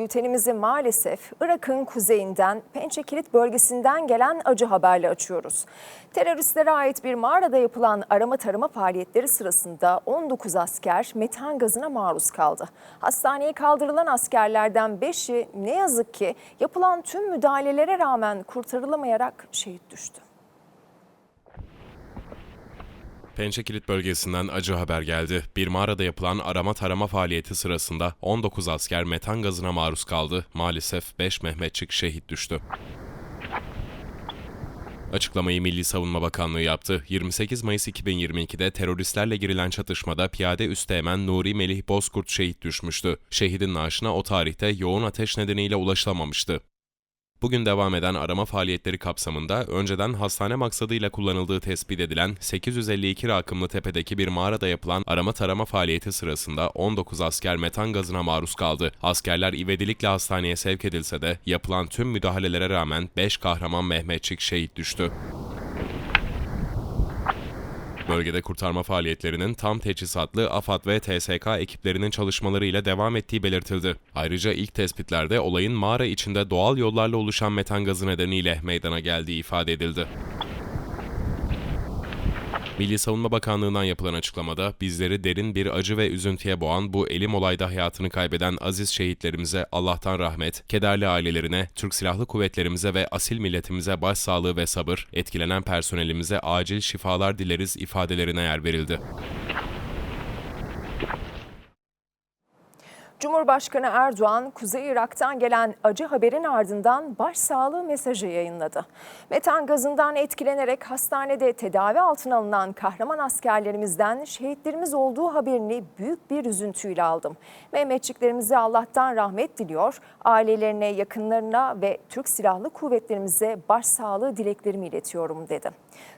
Bültenimizi maalesef Irak'ın kuzeyinden Pençe Kilit bölgesinden gelen acı haberle açıyoruz. Teröristlere ait bir mağarada yapılan arama tarama faaliyetleri sırasında 19 asker metan gazına maruz kaldı. Hastaneye kaldırılan askerlerden 5'i ne yazık ki yapılan tüm müdahalelere rağmen kurtarılamayarak şehit düştü. Pençekilit bölgesinden acı haber geldi. Bir mağarada yapılan arama tarama faaliyeti sırasında 19 asker metan gazına maruz kaldı. Maalesef 5 Mehmetçik şehit düştü. Açıklamayı Milli Savunma Bakanlığı yaptı. 28 Mayıs 2022'de teröristlerle girilen çatışmada piyade üsteğmen Nuri Melih Bozkurt şehit düşmüştü. Şehidin naaşına o tarihte yoğun ateş nedeniyle ulaşılamamıştı. Bugün devam eden arama faaliyetleri kapsamında önceden hastane maksadıyla kullanıldığı tespit edilen 852 rakımlı tepedeki bir mağarada yapılan arama tarama faaliyeti sırasında 19 asker metan gazına maruz kaldı. Askerler ivedilikle hastaneye sevk edilse de yapılan tüm müdahalelere rağmen 5 kahraman Mehmetçik şehit düştü. Bölgede kurtarma faaliyetlerinin tam teçhizatlı AFAD ve TSK ekiplerinin çalışmalarıyla devam ettiği belirtildi. Ayrıca ilk tespitlerde olayın mağara içinde doğal yollarla oluşan metan gazı nedeniyle meydana geldiği ifade edildi. Milli Savunma Bakanlığı'ndan yapılan açıklamada bizleri derin bir acı ve üzüntüye boğan bu elim olayda hayatını kaybeden aziz şehitlerimize Allah'tan rahmet, kederli ailelerine, Türk Silahlı Kuvvetlerimize ve asil milletimize başsağlığı ve sabır, etkilenen personelimize acil şifalar dileriz ifadelerine yer verildi. Cumhurbaşkanı Erdoğan, Kuzey Irak'tan gelen acı haberin ardından başsağlığı mesajı yayınladı. Metan gazından etkilenerek hastanede tedavi altına alınan kahraman askerlerimizden şehitlerimiz olduğu haberini büyük bir üzüntüyle aldım. Mehmetçiklerimize Allah'tan rahmet diliyor, ailelerine, yakınlarına ve Türk Silahlı Kuvvetlerimize başsağlığı dileklerimi iletiyorum dedi.